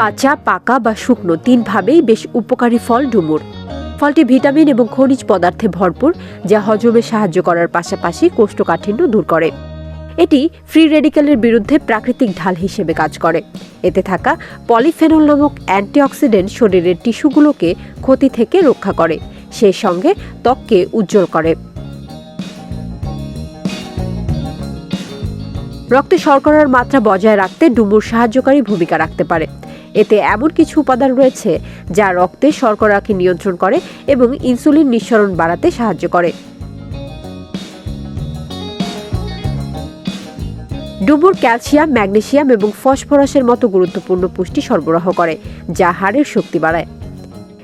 কাঁচা, পাকা বা শুকনো তিনভাবেই বেশ উপকারী ফল ডুমুর। ফলটি ভিটামিন এবং খনিজ পদার্থে ভরপুর, যা হজমে সাহায্য করার পাশাপাশি কোষ্ঠকাঠিন্য দূর করে। এটি ফ্রি রেডিক্যালের বিরুদ্ধে প্রাকৃতিক ঢাল হিসেবে কাজ করে। এতে থাকা পলিফেনল নামক অ্যান্টিঅক্সিডেন্ট শরীরের টিস্যুগুলোকে ক্ষতি থেকে রক্ষা করে, সেই সঙ্গে ত্বককে উজ্জ্বল করে। রক্তে শর্করার মাত্রা বজায় রাখতে ডুমুর সাহায্যকারী ভূমিকা রাখতে পারে। এতে এমন কিছু উপাদান রয়েছে যা রক্তে শর্করাকে নিয়ন্ত্রণ করে এবং ইনসুলিন নিঃসরণ বাড়াতে সাহায্য করে। ডুমুর ক্যালসিয়াম, ম্যাগনেসিয়াম এবং ফসফরাসের মতো গুরুত্বপূর্ণ পুষ্টি সরবরাহ করে, যা হাড়ের শক্তি বাড়ায়।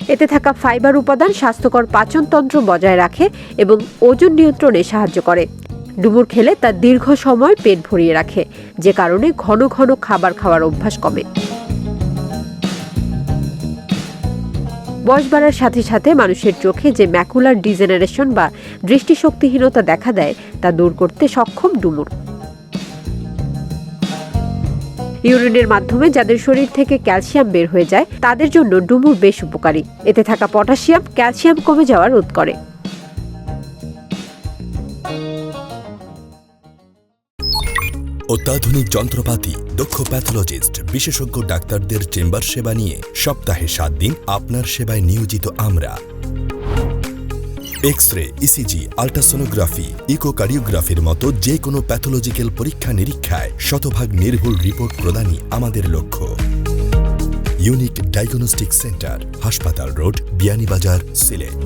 এতে থাকা ফাইবার উপাদান স্বাস্থ্যকর পাচনতন্ত্র বজায় রাখে এবং ওজন নিয়ন্ত্রণে সাহায্য করে। ডুমুর খেলে তা দীর্ঘ সময় পেট ভরিয়ে রাখে, যে কারণে ঘন ঘন খাবার খাওয়ার অভ্যাস কমে। বয়স বাড়ার সাথে সাথে মানুষের চোখে যে ম্যাকুলার ডিজেনারেশন বা দৃষ্টিশক্তিহীনতা দেখা দেয়, তা দূর করতে সক্ষম ডুমুর ইউরিনের মাধ্যমে যাদের শরীর থেকে ক্যালসিয়াম বের হয়ে যায়, তাদের জন্য ডুমুর বেশ উপকারী। এতে থাকা পটাশিয়াম ক্যালসিয়াম কমে যাওয়া রোধ করে। অত্যাধুনিক যন্ত্রপাতি, দক্ষ প্যাথোলজিস্ট বিশেষজ্ঞ ডাক্তারদের চেম্বার সেবা নিয়ে সপ্তাহে সাত দিন আপনার সেবায় নিয়োজিত আমরা। এক্স রে ইসিজি আল্ট্রাসোনোগ্রাফি ইকোকার্ডিওগ্রাফির মতো যে কোনো প্যাথোলজিক্যাল পরীক্ষা নিরীক্ষায় শতভাগ নির্ভুল রিপোর্ট প্রদানই আমাদের লক্ষ্য। ইউনিক ডায়াগনস্টিক সেন্টার হাসপাতাল রোড, বিয়ানীবাজার, সিলেট।